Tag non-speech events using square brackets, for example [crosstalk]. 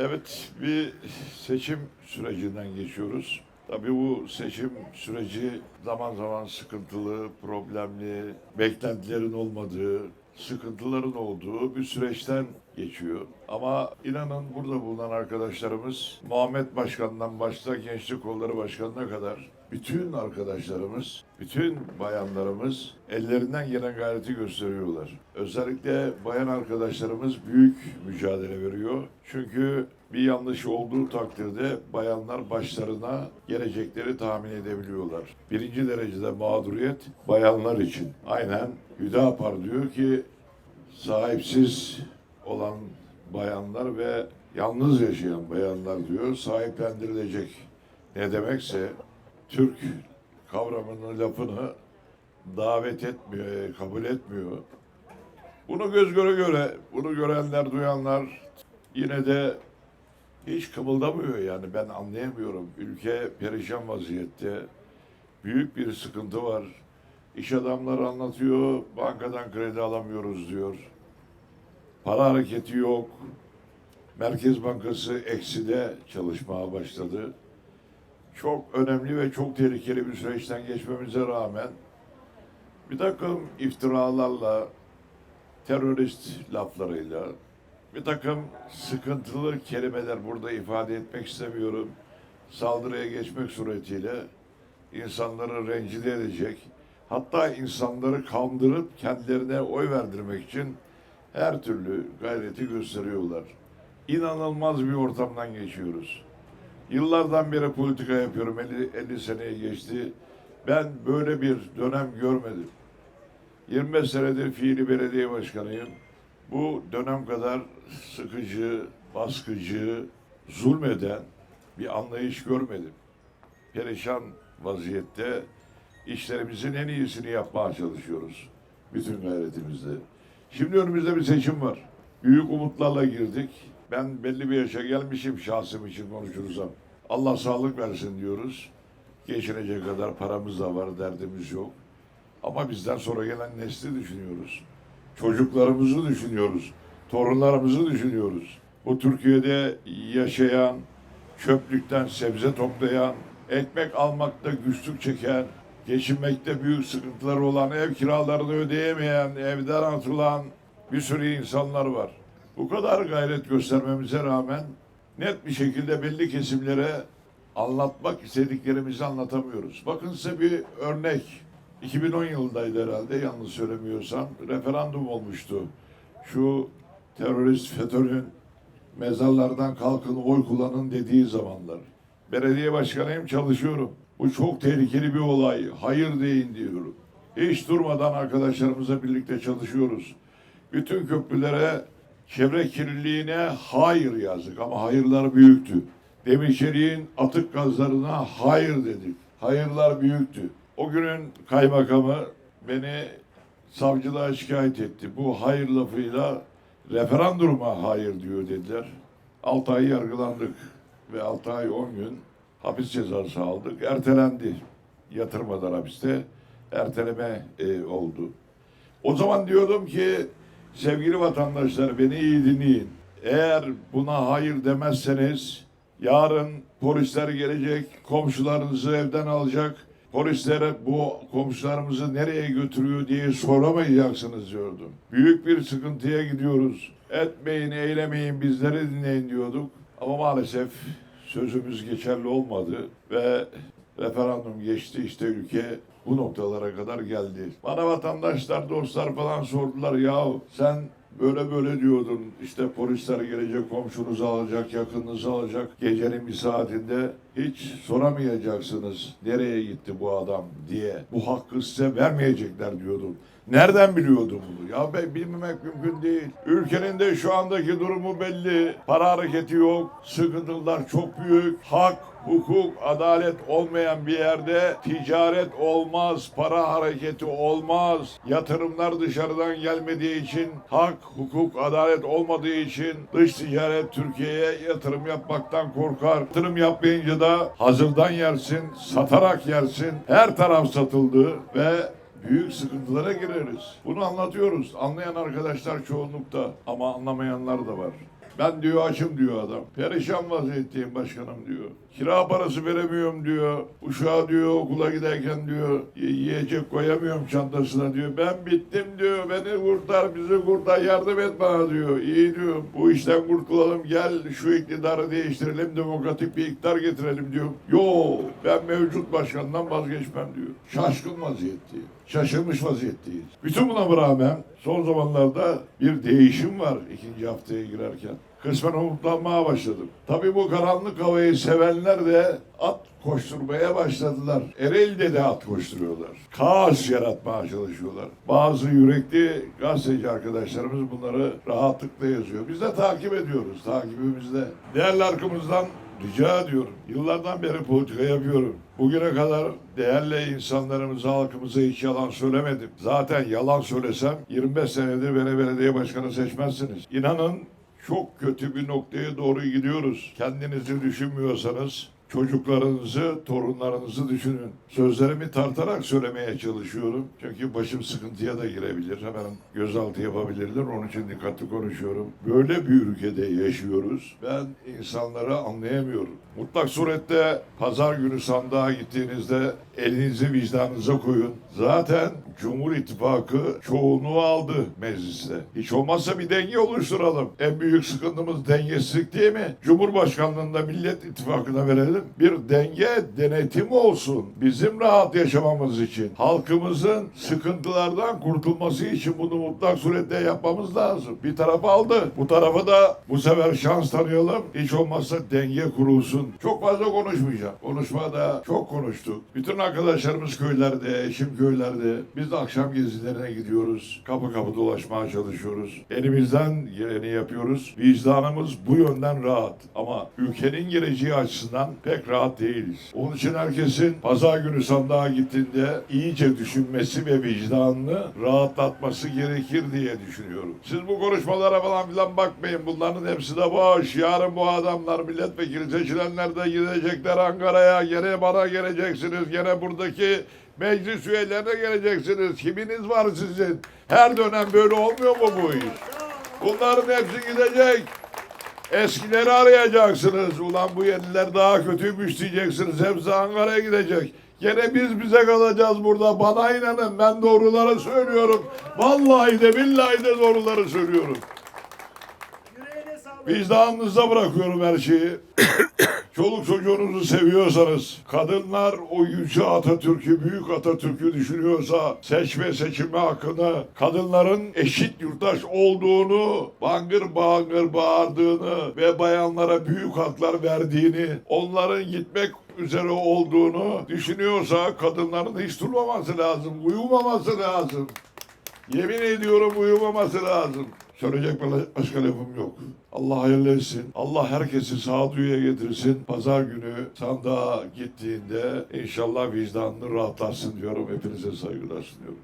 Evet, bir seçim sürecinden geçiyoruz. Tabii bu seçim süreci zaman zaman sıkıntılı, problemli, beklentilerin olmadığı, sıkıntıların olduğu bir süreçten geçiyor. Ama inanın burada bulunan arkadaşlarımız, Muhammed Başkan'dan başta Gençlik Kolları Başkanı'na kadar bütün arkadaşlarımız, bütün bayanlarımız ellerinden gelen gayreti gösteriyorlar. Özellikle bayan arkadaşlarımız büyük mücadele veriyor. Çünkü bir yanlış olduğu takdirde bayanlar başlarına gelecekleri tahmin edebiliyorlar. Birinci derecede mağduriyet bayanlar için. Aynen Hüdapar diyor ki sahipsiz olan bayanlar ve yalnız yaşayan bayanlar diyor sahiplendirilecek. Ne demekse Türk kavramının lafını davet etmiyor, kabul etmiyor. Bunu göz göre göre, bunu görenler, duyanlar yine de hiç kımıldamıyor yani ben anlayamıyorum. Ülke perişan vaziyette. Büyük bir sıkıntı var. İş adamları anlatıyor, bankadan kredi alamıyoruz diyor. Para hareketi yok. Merkez Bankası ekside çalışmaya başladı. Çok önemli ve çok tehlikeli bir süreçten geçmemize rağmen bir takım iftiralarla, terörist laflarıyla, bir takım sıkıntılı kelimeler burada ifade etmek istemiyorum. Saldırıya geçmek suretiyle insanları rencide edecek, hatta insanları kandırıp kendilerine oy verdirmek için her türlü gayreti gösteriyorlar. İnanılmaz bir ortamdan geçiyoruz. Yıllardan beri politika yapıyorum. 50, 50 seneye geçti. Ben böyle bir dönem görmedim. 25 senedir fiili belediye başkanıyım. Bu dönem kadar sıkıcı, baskıcı, zulmeden bir anlayış görmedim. Perişan vaziyette işlerimizin en iyisini yapmaya çalışıyoruz. Bütün gayretimizle. Şimdi önümüzde bir seçim var. Büyük umutlarla girdik. Ben belli bir yaşa gelmişim şahsım için konuşursam. Allah sağlık versin diyoruz. Geçinecek kadar paramız da var, derdimiz yok. Ama bizden sonra gelen nesli düşünüyoruz. Çocuklarımızı düşünüyoruz. Torunlarımızı düşünüyoruz. Bu Türkiye'de yaşayan, çöplükten sebze toplayan, ekmek almakta güçlük çeken, geçinmekte büyük sıkıntıları olan, ev kiralarını ödeyemeyen, evden atılan bir sürü insanlar var. Bu kadar gayret göstermemize rağmen net bir şekilde belli kesimlere anlatmak istediklerimizi anlatamıyoruz. Bakın size bir örnek. 2010 yılındaydı herhalde yanlış söylemiyorsam. Referandum olmuştu. Şu terörist FETÖ'nün mezarlardan kalkın oy kullanın dediği zamanlar. Belediye başkanıyım çalışıyorum. Bu çok tehlikeli bir olay. Hayır deyin diyorum. Hiç durmadan arkadaşlarımızla birlikte çalışıyoruz. Bütün köprülere çevre kirliliğine hayır yazdık ama hayırlar büyüktü. Demirçelik'in atık gazlarına hayır dedik. Hayırlar büyüktü. O günün kaymakamı beni savcılığa şikayet etti. Bu hayır lafıyla referanduma hayır diyor dediler. 6 ay yargılandık ve 6 ay 10 gün hapis cezası aldık. Ertelendi. Yatırmadan hapiste erteleme e, oldu. O zaman diyordum ki sevgili vatandaşlar beni iyi dinleyin. Eğer buna hayır demezseniz yarın polisler gelecek, komşularınızı evden alacak. Polislere bu komşularımızı nereye götürüyor diye soramayacaksınız diyordum. Büyük bir sıkıntıya gidiyoruz. Etmeyin, eylemeyin, bizleri dinleyin diyorduk. Ama maalesef sözümüz geçerli olmadı ve referandum geçti işte ülke bu noktalara kadar geldi. Bana vatandaşlar, dostlar falan sordular ya sen böyle böyle diyordun işte polisler gelecek komşunuzu alacak, yakınınızı alacak gecenin bir saatinde hiç soramayacaksınız nereye gitti bu adam diye. Bu hakkı size vermeyecekler diyordum. Nereden biliyordum bunu? Ya ben bilmemek mümkün değil. Ülkenin de şu andaki durumu belli. Para hareketi yok. Sıkıntılar çok büyük. Hak, hukuk, adalet olmayan bir yerde ticaret olmaz, para hareketi olmaz. Yatırımlar dışarıdan gelmediği için, hak, hukuk, adalet olmadığı için dış ticaret Türkiye'ye yatırım yapmaktan korkar. Yatırım yapmayınca da hazırdan yersin, satarak yersin. Her taraf satıldı ve büyük sıkıntılara gireriz. Bunu anlatıyoruz. Anlayan arkadaşlar çoğunlukta ama anlamayanlar da var. Ben diyor açım diyor adam. Perişan vaziyetteyim başkanım diyor. Kira parası veremiyorum diyor. Uşağı diyor okula giderken diyor yiyecek koyamıyorum çantasına diyor. Ben bittim diyor. Beni kurtar bizi kurtar yardım et bana diyor. İyi diyor. Bu işten kurtulalım gel şu iktidarı değiştirelim demokratik bir iktidar getirelim diyor. Yo ben mevcut başkandan vazgeçmem diyor. Şaşkın vaziyetteyim. Şaşırmış vaziyetteyiz. Bütün buna rağmen son zamanlarda bir değişim var ikinci haftaya girerken. Kısmen umutlanmaya başladım. Tabii bu karanlık havayı sevenler de at koşturmaya başladılar. Ereğli'de de at koşturuyorlar. Kaos yaratmaya çalışıyorlar. Bazı yürekli gazeteci arkadaşlarımız bunları rahatlıkla yazıyor. Biz de takip ediyoruz takibimizde. Değerli arkamızdan rica ediyorum. Yıllardan beri politika yapıyorum. Bugüne kadar değerli insanlarımıza, halkımıza hiç yalan söylemedim. Zaten yalan söylesem 25 senedir beni belediye başkanı seçmezsiniz. İnanın çok kötü bir noktaya doğru gidiyoruz. Kendinizi düşünmüyorsanız çocuklarınızı, torunlarınızı düşünün. Sözlerimi tartarak söylemeye çalışıyorum. Çünkü başım sıkıntıya da girebilir. Hemen gözaltı yapabilirler. Onun için dikkatli konuşuyorum. Böyle bir ülkede yaşıyoruz. Ben insanları anlayamıyorum. Mutlak surette pazar günü sandığa gittiğinizde elinizi vicdanınıza koyun. Zaten Cumhur İttifakı çoğunluğu aldı mecliste. Hiç olmazsa bir denge oluşturalım. En büyük sıkıntımız dengesizlik değil mi? Cumhurbaşkanlığında Millet İttifakı'na verelim. Bir denge denetim olsun. Bizim rahat yaşamamız için. Halkımızın sıkıntılardan kurtulması için bunu mutlak surette yapmamız lazım. Bir taraf aldı. Bu tarafa da bu sefer şans tanıyalım. Hiç olmazsa denge kurulsun. Çok fazla konuşmayacağım. Konuşmada çok konuştuk. Bütün arkadaşlarımız köylerde, eşim köylerde. Biz de akşam gezilerine gidiyoruz. Kapı kapı dolaşmaya çalışıyoruz. Elimizden geleni yapıyoruz. Vicdanımız bu yönden rahat. Ama ülkenin geleceği açısından pek rahat değiliz. Onun için herkesin pazar günü sandığa gittiğinde iyice düşünmesi ve vicdanını rahatlatması gerekir diye düşünüyorum. Siz bu konuşmalara falan filan bakmayın. Bunların hepsi de boş. Yarın bu adamlar milletvekili seçilenler de gidecekler Ankara'ya. Gene bana geleceksiniz. Gene buradaki meclis üyelerine geleceksiniz. Kiminiz var sizin? Her dönem böyle olmuyor mu bu iş? Bunların hepsi gidecek. Eskileri arayacaksınız. Ulan bu yeniler daha kötüymüş diyeceksiniz. Hepsi Ankara'ya gidecek. Gene biz bize kalacağız burada. Bana inanın ben doğruları söylüyorum. Vallahi de billahi de doğruları söylüyorum. Vicdanınıza bırakıyorum her şeyi. [coughs] Çoluk çocuğunuzu seviyorsanız, kadınlar o yüce Atatürk'ü, büyük Atatürk'ü düşünüyorsa, seçme seçilme hakkını, kadınların eşit yurttaş olduğunu, bangır bangır bağırdığını ve bayanlara büyük haklar verdiğini, onların gitmek üzere olduğunu düşünüyorsa kadınların hiç durmaması lazım, uyumaması lazım. Yemin ediyorum uyumaması lazım. Söyleyecek başka lafım yok. Allah hayırlı etsin. Allah herkesi sağduyuya getirsin. Pazar günü sandığa gittiğinde inşallah vicdanını rahatlatsın diyorum. Hepinize saygılar sunuyorum.